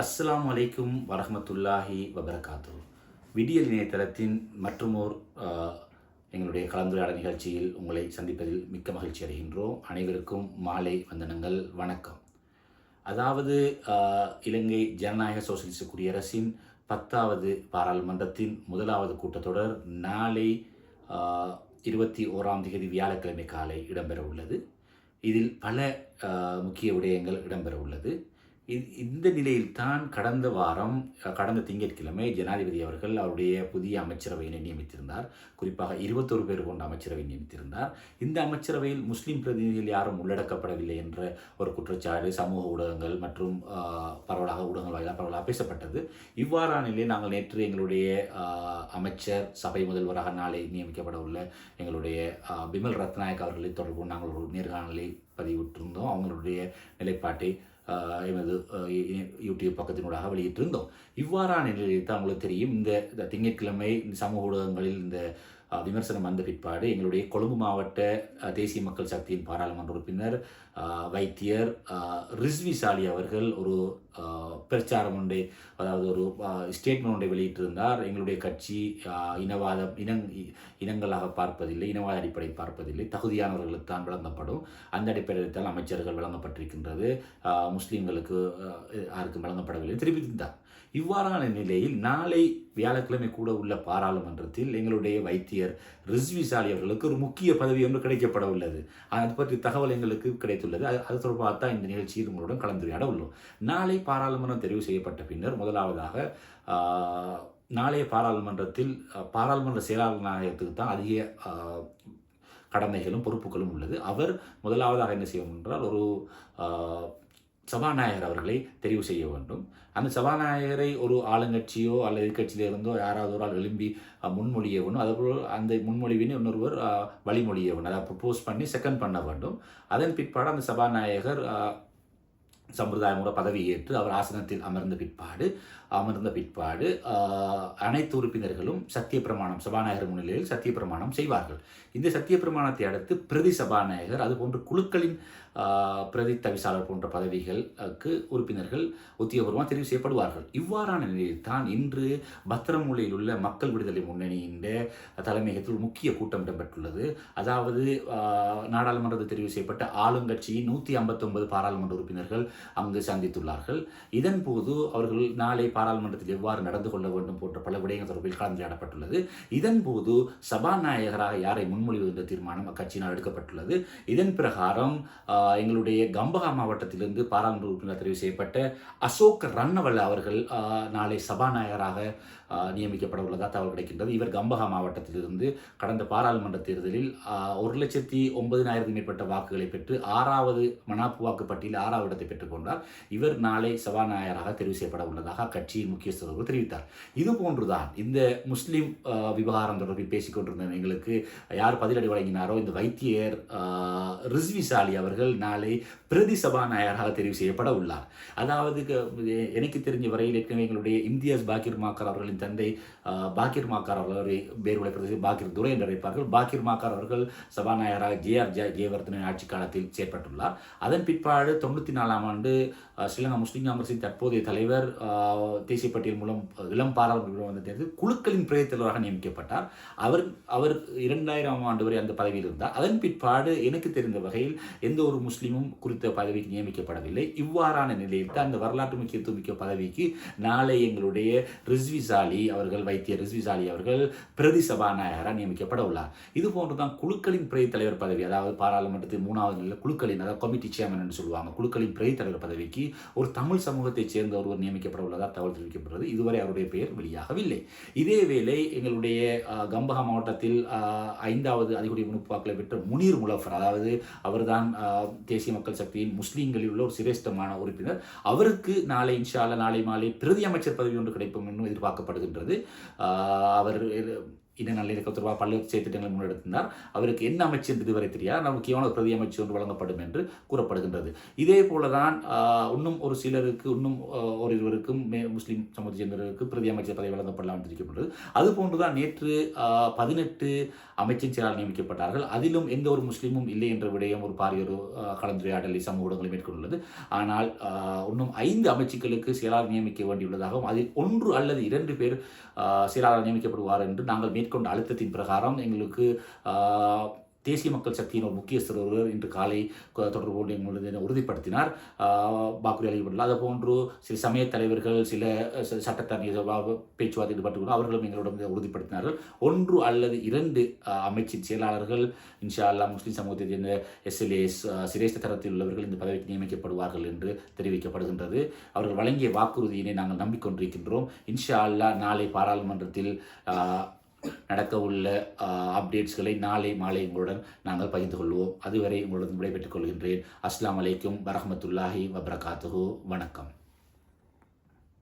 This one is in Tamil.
அஸ்லாம் அலைக்கும் வரஹ்மத்துல்லாஹி வபரகாத்து விடியல் இணையதளத்தின் மற்றுமோர் எங்களுடைய கலந்துரையாடல் நிகழ்ச்சியில் உங்களை சந்திப்பதில் மிக்க மகிழ்ச்சி அடைகின்றோம். அனைவருக்கும் மாலை வந்தனங்கள். வணக்கம். அதாவது இலங்கை ஜனநாயக சோசியலிச குடியரசின் பத்தாவது பாராளுமன்றத்தின் முதலாவது கூட்டத்தொடர் நாளை இருபத்தி ஓராம் தேதி வியாழக்கிழமை காலை இடம்பெற உள்ளது இதில் பல முக்கிய விடயங்கள் இடம்பெற உள்ளது இந்த நிலையில்தான் கடந்த வாரம் கடந்த திங்கட்கிழமை ஜனாதிபதி அவர்கள் அவருடைய புதிய அமைச்சரவையினை நியமித்திருந்தார். குறிப்பாக இருபத்தொரு பேர் கொண்ட அமைச்சரவை நியமித்திருந்தார். இந்த அமைச்சரவையில் முஸ்லீம் பிரதிநிதிகள் யாரும் உள்ளடக்கப்படவில்லை என்ற ஒரு குற்றச்சாட்டு சமூக ஊடகங்கள் மற்றும் பரவலாக ஊடகங்கள் வாயிலாக பரவலாக பேசப்பட்டது. இவ்வாறான நிலையில் நாங்கள் நேற்று எங்களுடைய அமைச்சர் சபை முதல்வராக நாளை நியமிக்கப்பட உள்ள எங்களுடைய பிமல் ரத்நாயக் அவர்களை தொடர்பு நாங்கள் ஒரு நேர்காணலை பதிவிட்டிருந்தோம். அவங்களுடைய நிலைப்பாட்டை எமது யூடியூப் பக்கத்தினூடாக வெளியிட்டிருந்தோம். இவ்வாறான நிலையில் தான் உங்களுக்கு தெரியும் இந்த திங்கட்கிழமை இந்த சமூக ஊடகங்களில் இந்த விமர்சனம் வந்த பிற்பாடு எங்களுடைய கொழும்பு மாவட்ட தேசிய மக்கள் சக்தியின் பாராளுமன்ற உறுப்பினர் வைத்தியர் ரிஸ்விசாலி ரிஸ்வி சாலி அவர்கள் ஒரு பிரச்சாரம் ஒன்றை அதாவது ஒரு ஸ்டேட்மெண்ட் ஒன்றை வெளியிட்டிருந்தார். எங்களுடைய கட்சி இனவாத இனவாதம் இனங் இனங்களாக பார்ப்பதில்லை இனவாத அடிப்படை பார்ப்பதில்லை. தகுதியானவர்களுக்கு தான் வழங்கப்படும். அந்த அடிப்படையில் தான் அமைச்சர்கள் வழங்கப்பட்டிருக்கின்றது. முஸ்லீம்களுக்கு யாருக்கும் வழங்கப்படவில்லை. தெரிவித்திருந்தார் இவ்வாறான நிலையில் நாளை வியாழக்கிழமை கூட உள்ள பாராளுமன்றத்தில் எங்களுடைய வைத்தியர் ரிஸ்வி சாலி அவர்களுக்கு ஒரு முக்கிய பதவி ஒன்று கிடைக்கப்பட உள்ளது. அது பற்றி தகவல் எங்களுக்கு கிடைத்துள்ளது அது அது தொடர்பாக தான் இந்த நிகழ்ச்சியில் உங்களுடன் கலந்துரையாட உள்ளோம். நாளை பாராளுமன்றம் தெரிவு செய்யப்பட்ட பின்னர் முதலாவதாக நாளைய பாராளுமன்றத்தில் பாராளுமன்ற செயலாளர் நாயகத்துக்கு தான் அதிக கடமைகளும் பொறுப்புகளும் உள்ளது. அவர் முதலாவதாக என்ன செய்ய என்றால் ஒரு சபாநாயகர் அவர்களை தெரிவு செய்ய வேண்டும். அந்த சபாநாயகரை ஒரு ஆளுங்கட்சியோ அல்லது எதிர்கட்சியிலிருந்தோ யாராவது ஒரு ஆள் எழும்பி முன்மொழிய முன்மொழியவனும் அதுபோல் அந்த முன்மொழிவினை இன்னொருவர் வழிமொழிய வழிமொழியவன் அதை ப்ரப்போஸ் பண்ணி செகண்ட் பண்ண வேண்டும். அதன் பிற்பாடு அந்த சபாநாயகர் சம்பிரதாயமோட பதவி ஏற்று அவர் ஆசனத்தில் அமர்ந்த பிற்பாடு அமர்ந்த பிற்பாடு அனைத்து உறுப்பினர்களும் சத்திய பிரமாணம் சபாநாயகர் முன்னிலையில் சத்திய பிரமாணம் செய்வார்கள். இந்த சத்திய பிரமாணத்தை அடுத்து பிரதி சபாநாயகர் அதுபோன்று குழுக்களின் பிரதி தவிசாளர் போன்ற பதவிகளுக்கு உறுப்பினர்கள் உத்தியோகபூர்வமாக தெரிவு செய்யப்படுவார்கள். இவ்வாறான நிலையில் தான் இன்று பத்திரமூலையில் உள்ள மக்கள் விடுதலை முன்னணியின் தலைமையகத்தில் முக்கிய கூட்டம் இடம்பெற்றுள்ளது. அதாவது நாடாளுமன்றத்தில் தெரிவு செய்யப்பட்ட ஆளுங்கட்சியின் நூற்றி ஐம்பத்தொன்பது பாராளுமன்ற உறுப்பினர்கள் அங்கு சந்தித்துள்ளார்கள். இதன் போது அவர்கள் நாளை பாராளுமன்றத்தில் எவ்வாறு நடந்து கொள்ள வேண்டும் போன்ற பல விடயங்கள் தொடர்பில் கலந்துரையாடப்பட்டுள்ளது இதன் போது சபாநாயகராக யாரை முன்மொழிவது என்ற தீர்மானம் அக்கட்சியினால் எடுக்கப்பட்டுள்ளது. இதன் பிரகாரம் எங்களுடைய கம்பகா மாவட்டத்திலிருந்து பாராளுமன்ற உறுப்பினர் தெரிவு செய்யப்பட்ட அசோக் ரன்னவல்ல அவர்கள் நாளை சபாநாயகராக நியமிக்கப்பட உள்ளதாக தகவல் கிடைக்கின்றது. இவர் கம்பகா மாவட்டத்திலிருந்து கடந்த பாராளுமன்ற தேர்தலில் ஒரு லட்சத்தி ஒன்பதினாயிரத்தி மேற்பட்ட வாக்குகளை பெற்று ஆறாவது மனாப்பு வாக்கு பட்டியலில் ஆறாவது இடத்தை பெற்றுக்கொண்டார் இவர் நாளை சபாநாயகராக தெரிவு செய்யப்பட உள்ளதாக அக்கட்சியின் முக்கியஸ்தர்கள் தெரிவித்தார். இது போன்றுதான் இந்த முஸ்லீம் விவகாரம் தொடர்பில் பேசிக்கொண்டிருந்த எங்களுக்கு யார் பதிலடி வழங்கினாரோ இந்த வைத்தியர் ரிஸ்விசாலி ரிஸ்வி சாலி அவர்கள் நாளை பிரதி சபாநாயகராக தெரிவு செய்யப்பட உள்ளார். அதாவது எனக்கு தெரிஞ்ச வரையில் ஏற்கனவே எங்களுடைய இம்தியாஸ் பாக்கிர் மாக்கர் அவர்களின் தந்தை பாக்கிர் மாக்கார் அவர்களை பேர்வலை பிரதேச பாக்கிர் துரை என்று அழைப்பார்கள். பாக்கிர் மாக்கார் அவர்கள் சபாநாயகராக ஜே ஆர் ஜெய ஜெயவர்தன ஆட்சி காலத்தில் செயற்பட்டுள்ளார். அதன் பிற்பாடு தொண்ணூற்றி நாலாம் ஆண்டு ஸ்ரீலங்கா முஸ்லீம் காங்கிரசின் தற்போதைய தலைவர் தேசியப்பட்டியல் மூலம் இளம் பாராளுமன்ற வந்து தேர்தல் குழுக்களின் பிரதி தலைவராக நியமிக்கப்பட்டார். அவர் அவர் இரண்டாயிரம் ஆண்டு வரை அந்த பதவியில் இருந்தார். அதன் பிற்பாடு எனக்கு தெரிந்த வகையில் எந்த ஒரு முஸ்லீமும் குறித்த பதவிக்கு நியமிக்கப்படவில்லை. இவ்வாறான நிலையில் தான் அந்த வரலாற்று முக்கியத்துவம் மிக்க பதவிக்கு நாளை எங்களுடைய ரிஸ்வி சாலி அவர்கள் வைத்திய ரிஸ்வி சாலி அவர்கள் பிரதி சபாநாயகராக நியமிக்கப்பட உள்ளார். இது போன்று தான் குழுக்களின் பிரதி தலைவர் பதவி அதாவது பாராளுமன்றத்தின் மூணாவது நிலையில் குழுக்களின் அதாவது கமிட்டி சேர்மன் என்று சொல்லுவாங்க குழுக்களின் பிரதி தலைவர் பதவிக்கு ஒரு தமிழ் சமூகத்தைச் சேர்ந்த ஒருவர் நியமிக்கப்பட உள்ளதாக தகவல் தெரிவிக்கப்படுறது இதுவரை அவருடைய பெயர் வெளியாகவில்லை. இதேவேளை எங்களுடைய கம்பஹா மாவட்டத்தில் ஐந்தாவது அதிகூடிய முன்னுப்பு பெற்ற முனீர் முலஃபர் அதாவது அவர்தான் தேசிய மக்கள் சக்தியின் முஸ்லீம்களில் உள்ள ஒரு சிரேஷ்டமான உறுப்பினர். அவருக்கு நாளை இன்ஷால நாளை மாலை பிரதி அமைச்சர் பதவி ஒன்று கிடைக்கும் என்று எதிர்பார்க்கப்படுகின்றது. அவர் இன நல்லிணக்கம் தொடர்பாக பல்வேறு செயற்திட்டங்களை முன்னெடுத்திருந்தார். அவருக்கு என்ன அமைச்சு என்று இதுவரை தெரியாது ஆனால் முக்கியமான ஒரு பிரதி அமைச்சு ஒன்று வழங்கப்படும் என்று கூறப்படுகின்றது. இதே போல தான் இன்னும் ஒரு சிலருக்கு இன்னும் ஆஹ், ஒரு இருவருக்கும் மே முஸ்லீம் சமூக பிரதி அமைச்சர் பதவி வழங்கப்படலாம் என்று இருக்கப்படுது அதுபோன்று தான் நேற்று பதினெட்டு அமைச்சர் செயலாளர் நியமிக்கப்பட்டார்கள். அதிலும் எந்த ஒரு முஸ்லீமும் இல்லை என்ற விடயம் ஒரு பாரிய ஒரு கலந்துரையாடலை சமூக ஊடகங்களில் மேற்கொண்டுள்ளது. ஆனால் இன்னும் ஐந்து அமைச்சுக்களுக்கு செயலாளர் நியமிக்க வேண்டியுள்ளதாகவும் அதில் ஒன்று அல்லது இரண்டு பேர் செயலாளர் நியமிக்கப்படுவார் என்று நாங்கள் மேற்கொண்ட அழுத்தத்தின் பிரகாரம் எங்களுக்கு தேசிய மக்கள் சக்தியின் ஒரு முக்கியஸ்தர் ஒருவர் இன்று காலை தொடர்பு கொண்டு எங்களது உறுதிப்படுத்தினார். பாக்குரி வாக்குறுதி அளிக்கப்படல அது போன்று சில சமய தலைவர்கள் சில சட்டத்தரணி பேச்சுவார்த்தை ஈடுபட்டு அவர்களும் எங்களிடம் உறுதிப்படுத்தினார்கள். ஒன்று அல்லது இரண்டு அமைச்சின் செயலாளர்கள் இன்ஷா அல்லாஹ் முஸ்லீம் சமூகத்தை சேர்ந்த எஸ்எல்ஏஸ் சிரேஷ்ட தரத்தில் உள்ளவர்கள் இந்த பதவிக்கு நியமிக்கப்படுவார்கள் என்று தெரிவிக்கப்படுகின்றது. அவர்கள் வழங்கிய வாக்குறுதியினை நாங்கள் நம்பிக்கொண்டிருக்கின்றோம். இன்ஷா அல்லா நாளை பாராளுமன்றத்தில் நடக்க உள்ள அப்டேட்ஸ்களை நாளை மாலை உங்களுடன் நாங்கள் பகிர்ந்து கொள்வோம். அதுவரை உங்களுடன் விடைபெற்றுக் கொள்கின்றேன். அஸ்லாம் அலைக்கும் வரஹ்மத்துல்லாஹி வபரகாத்துஹு. வணக்கம்.